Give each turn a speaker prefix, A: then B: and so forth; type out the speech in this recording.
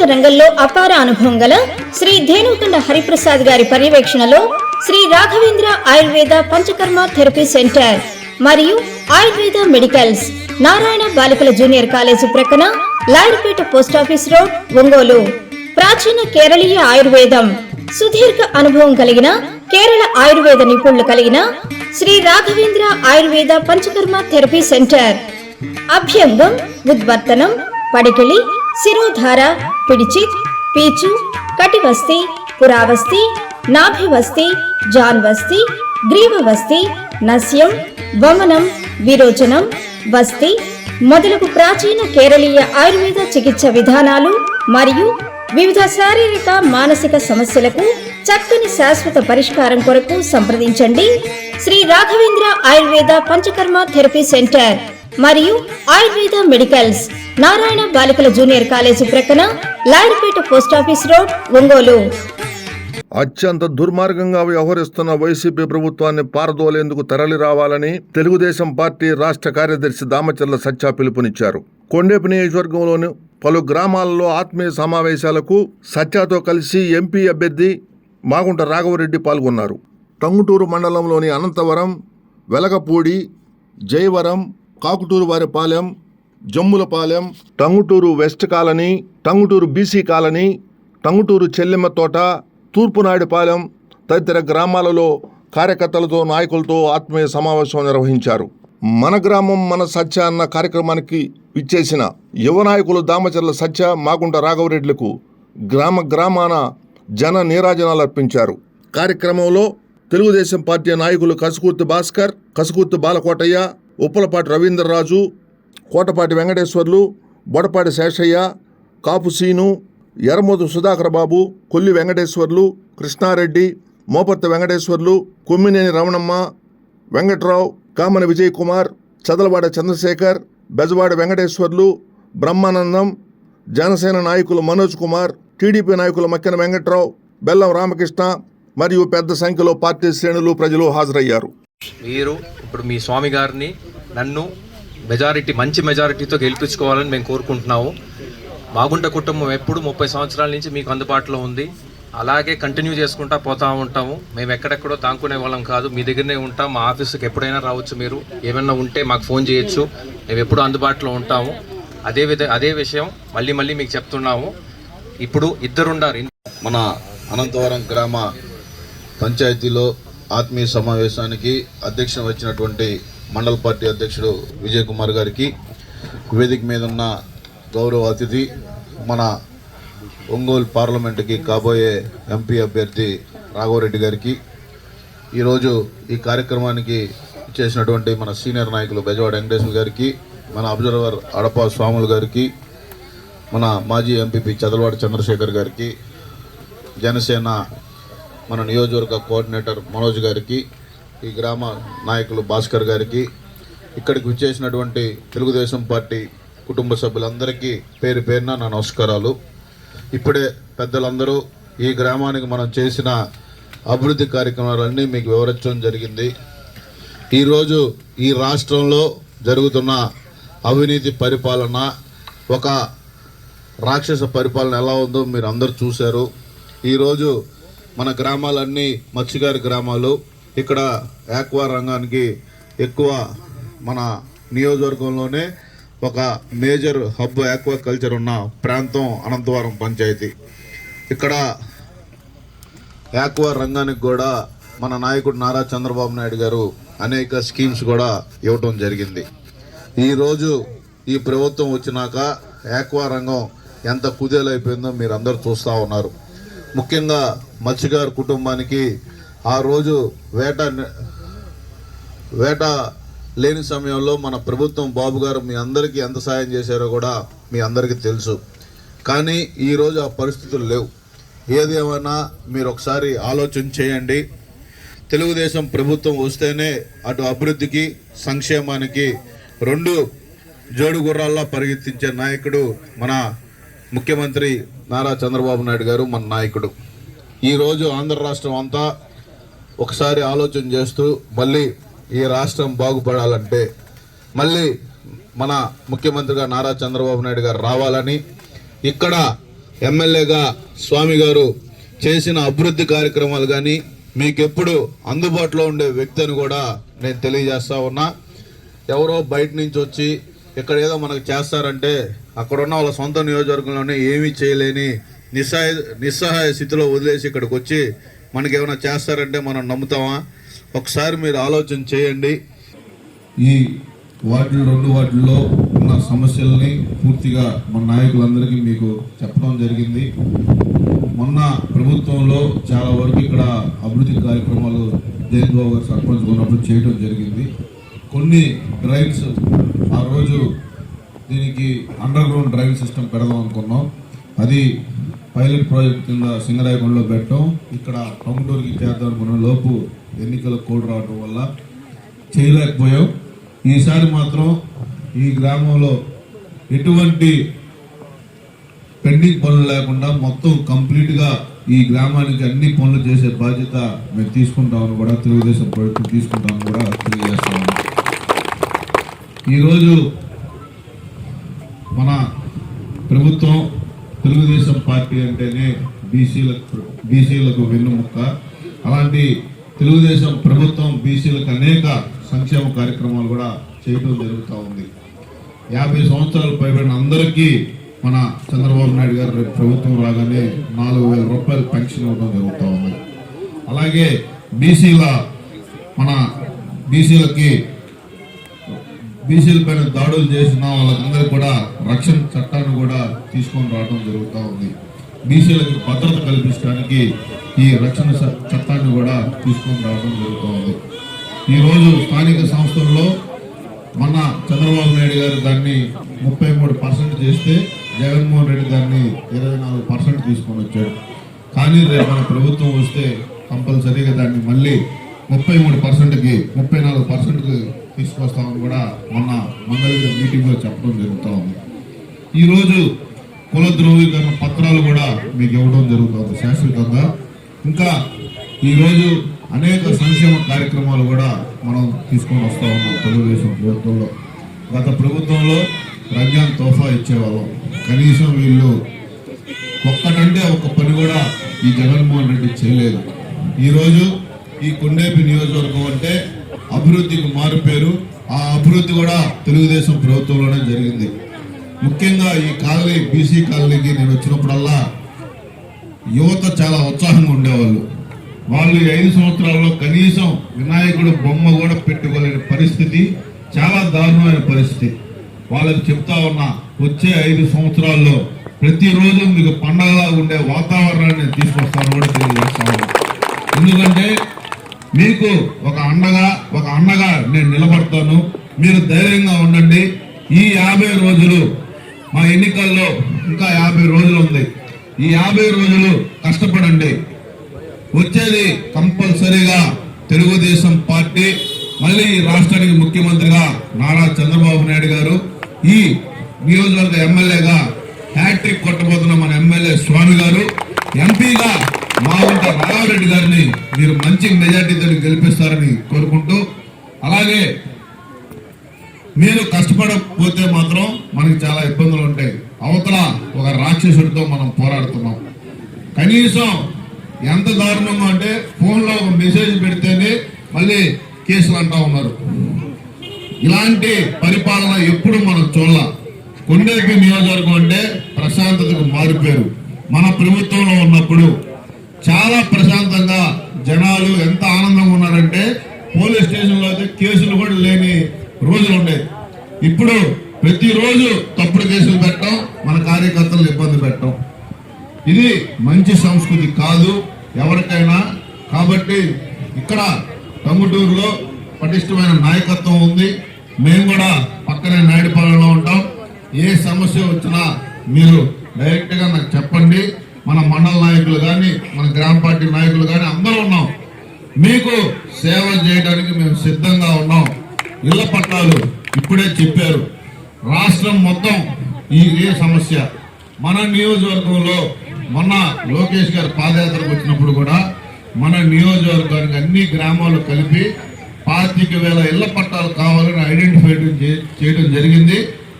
A: సంగీత రంగంలో అపార అనుభవం గల శ్రీ ధేనుకొండ హరిప్రసాద్ గారి పర్యవేక్షణలో శ్రీ రాఘవేంద్ర ఆయుర్వేద పంచకర్మ థెరపీ సెంటర్ మరియు ఆయుర్వేద మెడికల్స్ నారాయణ బాలికల జూనియర్ కాలేజీ ప్రక్కన లాయర్పేట పోస్టాఫీస్ రోడ్ ఒంగోలు. ప్రాచీన కేరళీయ ఆయుర్వేదం. సుదీర్ఘ అనుభవం కలిగిన కేరళ ఆయుర్వేద నిపుణులు కలిగిన శ్రీ రాఘవేంద్ర ఆయుర్వేద పంచకర్మ థెరపీ సెంటర్. అభ్యంగం ఉద్వర్తనం పడికిళి శిరోధార పిడిచిత్ పీచు కటివస్తి పురావస్తి నాభివస్తి జాన్వస్తి గ్రీవవస్తి నస్యం వమనం విరోచనం వస్తి మొదలగు ప్రాచీన కేరళీయ ఆయుర్వేద చికిత్స విధానాలు మరియు వివిధ శారీరక మానసిక సమస్యలకు చక్కని శాశ్వత పరిష్కారం కొరకు సంప్రదించండి. Shri Raghavendra Ayurveda Panchakarma therapy centre. మరియు ఆయుర్వేద మెడికల్స్. నారాయణ బాలికల జూనియర్ కాలేజీ ప్రక్కన లాయర్పేట పోస్టాఫీస్ రోడ్ ఒంగోలు.
B: అత్యంత దుర్మార్గంగా వ్యవహరిస్తున్న వైసీపీ ప్రభుత్వాన్ని పారదోలేందుకు తరలి రావాలని తెలుగుదేశం పార్టీ రాష్ట్ర కార్యదర్శి దామచర్ల సత్య పిలుపునిచ్చారు. కొండేపు నియోజకవర్గంలోని పలు గ్రామాలలో ఆత్మీయ సమావేశాలకు సత్యాతో కలిసి ఎంపీ అభ్యర్థి మాగుంట రాఘవరెడ్డి పాల్గొన్నారు. టంగుటూరు మండలంలోని Anantavaram Velagapudi Jayavaram Kakuturu Varipalem Jammulapalem Tangutur west colony Tangutur BC colony Tangutur Chellemma తోట తూర్పునాయుడుపాలెం తదితర గ్రామాలలో కార్యకర్తలతో నాయకులతో ఆత్మీయ సమావేశం నిర్వహించారు. మన గ్రామం మన సత్య అన్న కార్యక్రమానికి ఇచ్చేసిన యువ నాయకులు దామచర్ల సత్య మాగుంట రాఘవరెడ్లకు గ్రామ గ్రామాన జన నీరాజనాలు అర్పించారు. కార్యక్రమంలో తెలుగుదేశం పార్టీ నాయకులు కసుకూర్తి భాస్కర్ కసుకూర్తి బాలకోటయ్య ఉప్పలపాటి రవీంద్రరాజు కోటపాటి వెంకటేశ్వర్లు బొడపాటి శేషయ్య కాపు సీను ఎర్రమోదు సుధాకర్ బాబు కొల్లి వెంకటేశ్వర్లు కృష్ణారెడ్డి మోపర్తి వెంకటేశ్వర్లు కొమ్మినేని రమణమ్మ వెంకట్రావు కామన విజయ్ కుమార్ చదలవాడ చంద్రశేఖర్ బెజవాడ వెంకటేశ్వర్లు బ్రహ్మానందం జనసేన నాయకులు మనోజ్ కుమార్ టీడీపీ నాయకులు మక్కెన వెంకట్రావు బెల్లం రామకృష్ణ మరియు పెద్ద సంఖ్యలో పార్టీ శ్రేణులు ప్రజలు హాజరయ్యారు.
C: మీరు ఇప్పుడు మీ స్వామి గారిని నన్ను మెజారిటీ మంచి మెజారిటీతో గెలిపించుకోవాలని మేము కోరుకుంటున్నాము. మాగుంట కుటుంబం ఎప్పుడు ముప్పై సంవత్సరాల నుంచి మీకు అందుబాటులో ఉంది. అలాగే కంటిన్యూ చేసుకుంటా పోతా ఉంటాము. మేము ఎక్కడెక్కడో దాంకునే వాళ్ళం కాదు. మీ దగ్గరనే ఉంటాం. మా ఆఫీస్కి ఎప్పుడైనా రావచ్చు మీరు. ఏమైనా ఉంటే మాకు ఫోన్ చేయొచ్చు. మేము ఎప్పుడు అందుబాటులో ఉంటాము. అదే విధ అదే విషయం మళ్ళీ మళ్ళీ మీకు చెప్తున్నాము. ఇప్పుడు ఇద్దరుండారు.
D: మన అనంతవరం గ్రామ పంచాయతీలో ఆత్మీయ సమావేశానికి అధ్యక్షం వచ్చినటువంటి మండల పార్టీ అధ్యక్షుడు విజయ్ కుమార్ గారికి వేదిక మీద ఉన్న గౌరవ అతిథి మన ఒంగోలు పార్లమెంటుకి కాబోయే ఎంపీ అభ్యర్థి రాఘవరెడ్డి గారికి ఈరోజు ఈ కార్యక్రమానికి చేసినటువంటి మన సీనియర్ నాయకులు బెజవాడ వెంకటేశ్వర గారికి మన అబ్జర్వర్ అడప స్వాములు గారికి మన మాజీ ఎంపీపీ చదలవాడ చంద్రశేఖర్ గారికి జనసేన మన నియోజకవర్గ కోఆర్డినేటర్ మనోజ్ గారికి ఈ గ్రామ నాయకులు భాస్కర్ గారికి ఇక్కడికి విచ్చేసినటువంటి తెలుగుదేశం పార్టీ కుటుంబ సభ్యులందరికీ పేరు పేరున నా నమస్కారాలు. ఇప్పుడే పెద్దలందరూ ఈ గ్రామానికి మనం చేసిన అభివృద్ధి కార్యక్రమాలన్నీ మీకు వివరించడం జరిగింది. ఈరోజు ఈ రాష్ట్రంలో జరుగుతున్న అవినీతి పరిపాలన ఒక రాక్షస పరిపాలన ఎలా ఉందో మీరు అందరు చూశారు. ఈరోజు మన గ్రామాలన్నీ మత్స్యకారి గ్రామాలు ఇక్కడ యాక్వా రంగానికి ఎక్కువ మన నియోజకవర్గంలోనే ఒక మేజర్ హబ్ ఆక్వా కల్చర్ ఉన్న ప్రాంతం అనంతవరం పంచాయతీ. ఇక్కడ ఆక్వా రంగానికి కూడా మన నాయకుడు నారా చంద్రబాబు నాయుడు గారు అనేక స్కీమ్స్ కూడా ఇవ్వటం జరిగింది. ఈరోజు ఈ ప్రభుత్వం వచ్చినాక ఆక్వా రంగం ఎంత కుదేలైపోయిందో మీరు అందరు చూస్తూ ఉన్నారు. ముఖ్యంగా మత్స్యకారు కుటుంబానికి ఆ రోజు వేట వేట లేని సమయంలో మన ప్రభుత్వం బాబు గారు మీ అందరికీ ఎంత సాయం చేశారో కూడా మీ అందరికీ తెలుసు. కానీ ఈరోజు ఆ పరిస్థితులు లేవు. ఏది ఏమైనా మీరు ఒకసారి ఆలోచన చేయండి. తెలుగుదేశం ప్రభుత్వం వస్తేనే అటు అభివృద్ధికి సంక్షేమానికి రెండు జోడు గుర్రాల్లో పరిగెత్తించే నాయకుడు మన ముఖ్యమంత్రి నారా చంద్రబాబు నాయుడు గారు మన నాయకుడు. ఈరోజు ఆంధ్ర రాష్ట్రం అంతా ఒకసారి ఆలోచన చేస్తూ మళ్ళీ ఈ రాష్ట్రం బాగుపడాలంటే మళ్ళీ మన ముఖ్యమంత్రిగా నారా చంద్రబాబు నాయుడు గారు రావాలని ఇక్కడ ఎమ్మెల్యేగా స్వామి గారు చేసిన అభివృద్ధి కార్యక్రమాలు కానీ మీకెప్పుడు అందుబాటులో ఉండే వ్యక్తి అని కూడా నేను తెలియజేస్తా ఉన్నా. ఎవరో బయట నుంచి వచ్చి ఇక్కడ ఏదో మనకు చేస్తారంటే అక్కడ ఉన్న వాళ్ళ సొంత నియోజకవర్గంలోనే ఏమీ చేయలేని నిస్సహాయ నిస్సహాయ స్థితిలో వదిలేసి ఇక్కడికి వచ్చి మనకి ఏమైనా చేస్తారంటే మనం నమ్ముతామా? ఒకసారి మీరు ఆలోచన చేయండి. ఈ వార్డులు రెండు వార్డుల్లో ఉన్న సమస్యల్ని పూర్తిగా మన నాయకులందరికీ మీకు చెప్పడం జరిగింది. మొన్న ప్రభుత్వంలో చాలా వరకు ఇక్కడ అభివృద్ధి కార్యక్రమాలు జయన్ బాబు గారు సర్పంచ్ ఉన్నప్పుడు చేయడం జరిగింది. కొన్ని డ్రైన్స్ ఆ రోజు దీనికి అండర్ గ్రౌండ్ డ్రైవింగ్ సిస్టమ్ పెడదాం అనుకున్నాం. అది పైలట్ ప్రాజెక్ట్ కింద సింగరాయకొండలో పెట్టడం ఇక్కడ టంగుటూరుకి చేద్దాం అనుకున్న లోపు ఎన్నికల కోడ్ రావడం వల్ల చేయలేకపోయాం. ఈసారి మాత్రం ఈ గ్రామంలో ఎటువంటి పెండింగ్ పనులు లేకుండా మొత్తం కంప్లీట్గా ఈ గ్రామానికి అన్ని పనులు చేసే బాధ్యత మేము తీసుకుంటామని కూడా తెలుగుదేశం ప్రభుత్వం తీసుకుంటామని కూడా తెలియజేస్తాము ఈరోజు మన ప్రభుత్వం తెలుగుదేశం పార్టీ అంటేనే బీసీలకు బీసీలకు వెన్నుముక్క అలాంటి తెలుగుదేశం ప్రభుత్వం బీసీలకు అనేక సంక్షేమ కార్యక్రమాలు కూడా చేయడం జరుగుతూ ఉంది. యాభై సంవత్సరాలు పైబడిన అందరికీ మన చంద్రబాబు నాయుడు గారు రేపు ప్రభుత్వం రాగానే నాలుగు వేల రూపాయలు పెన్షన్ ఇవ్వడం జరుగుతూ ఉంది. అలాగే బీసీల మన బీసీలకి బీసీల పైన దాడులు చేసిన వాళ్ళందరూ కూడా రక్షణ చట్టాన్ని కూడా తీసుకొని రావడం జరుగుతూ ఉంది. బీసీలకు భద్రత కల్పించడానికి ఈ రక్షణ చట్టాన్ని కూడా తీసుకొని రావడం జరుగుతూ ఉంది. ఈరోజు స్థానిక సంస్థల్లో మన చంద్రబాబు నాయుడు గారు దాన్ని ముప్పై మూడు పర్సెంట్ చేస్తే జగన్మోహన్ రెడ్డి దాన్ని ఇరవై నాలుగు పర్సెంట్ తీసుకొని వచ్చాడు. కానీ రేపు మన ప్రభుత్వం వస్తే కంపల్సరీగా దాన్ని మళ్ళీ ముప్పై మూడు పర్సెంట్కి ముప్పై నాలుగు పర్సెంట్కి తీసుకొస్తామని కూడా మొన్న మంగళగిరి మీటింగ్లో చెప్పడం జరుగుతూ ఉంది. ఈరోజు కుల ధృవీకరణ పత్రాలు కూడా మీకు ఇవ్వడం జరుగుతుంది. శాశ్వతంగా ఇంకా ఈరోజు అనేక సంక్షేమ కార్యక్రమాలు కూడా మనం తీసుకొని వస్తా ఉన్నాం తెలుగుదేశం ప్రభుత్వంలో. గత ప్రభుత్వంలో రంజాన్ తోఫా ఇచ్చేవాళ్ళం. కనీసం వీళ్ళు ఒక్కటంటే ఒక్క పని కూడా ఈ జగన్మోహన్ రెడ్డి చేయలేదు. ఈరోజు ఈ కొండేపి నియోజకవర్గం అంటే అభివృద్ధికి మారు పేరు ఆ అభివృద్ధి కూడా తెలుగుదేశం ప్రభుత్వంలోనే జరిగింది. ముఖ్యంగా ఈ కాలనీ బీసీ కాలనీకి నేను వచ్చినప్పుడల్లా యువత చాలా ఉత్సాహంగా ఉండేవాళ్ళు. వాళ్ళు ఐదు సంవత్సరాల్లో కనీసం వినాయకుడు బొమ్మ కూడా పెట్టుకోలేని పరిస్థితి చాలా దారుణమైన పరిస్థితి. వాళ్ళకి చెప్తా ఉన్నా వచ్చే ఐదు సంవత్సరాల్లో ప్రతిరోజు మీకు పండగలా ఉండే వాతావరణాన్ని తీసుకొస్తాను కూడా తెలియజేస్తాను ఎందుకంటే మీకు ఒక అండగా ఒక అన్నగా నేను నిలబడతాను. మీరు ధైర్యంగా ఉండండి. ఈ యాభై రోజులు మా ఎన్నికల్లో ఇంకా యాభై రోజులు ఉంది. ఈ యాభై రోజులు కష్టపడండి. వచ్చేది కంపల్సరీగా తెలుగుదేశం పార్టీ మళ్ళీ రాష్ట్రానికి ముఖ్యమంత్రిగా నారా చంద్రబాబు నాయుడు గారు ఈ నియోజకవర్గ ఎమ్మెల్యేగా హ్యాట్రిక్ కొట్టబోతున్న మన ఎమ్మెల్యే స్వామి గారు ఎంపీగా మాగుంట రాఘవరెడ్డి గారిని మీరు మంచి మెజార్టీతో గెలిపిస్తారని కోరుకుంటూ అలాగే మీరు కష్టపడకపోతే మాత్రం మనకి చాలా ఇబ్బందులు ఉంటాయి. అవతల ఒక రాక్షసుడితో మనం పోరాడుతున్నాం. కనీసం ఎంత దారుణంగా అంటే ఫోన్లో ఒక మెసేజ్ పెడితేనే మళ్ళీ కేసులు అంటా ఉన్నారు. ఇలాంటి పరిపాలన ఎప్పుడు మనం చూడాల. కొండేపి నియోజకవర్గం అంటే ప్రశాంతతకు మారిపోయారు. మన ప్రభుత్వంలో ఉన్నప్పుడు చాలా ప్రశాంతంగా జనాలు ఎంత ఆనందంగా ఉన్నారంటే పోలీస్ స్టేషన్లో అయితే కేసులు కూడా లేని రోజులు ఉండేవి. ఇప్పుడు ప్రతిరోజు తప్పుడు కేసులు పెట్టడం మన కార్యకర్తలను ఇబ్బంది పెట్టడం. ఇది మంచి సంస్కృతి కాదు ఎవరికైనా. కాబట్టి ఇక్కడ టంగుటూరులో పటిష్టమైన నాయకత్వం ఉంది. మేము కూడా పక్కనే నాయుడుపాలెంలో ఉంటాం. ఏ సమస్య వచ్చినా మీరు డైరెక్ట్గా నాకు చెప్పండి. మన మండల నాయకులు కానీ మన గ్రామ పార్టీ నాయకులు కానీ అందరూ ఉన్నాం. మీకు సేవ చేయడానికి మేము సిద్ధంగా ఉన్నాం. ఇళ్ళ పట్టాలు ఇప్పుడే చెప్పారు. రాష్ట్రం మొత్తం ఈ ఇదే సమస్య. మన నియోజకవర్గంలో మొన్న లోకేష్ గారు పాదయాత్రకు వచ్చినప్పుడు కూడా మన నియోజకవర్గానికి అన్ని గ్రామాలు కలిపి పాతిక వేల ఇళ్ళ పట్టాలు కావాలని ఐడెంటిఫై చేయడం జరిగింది.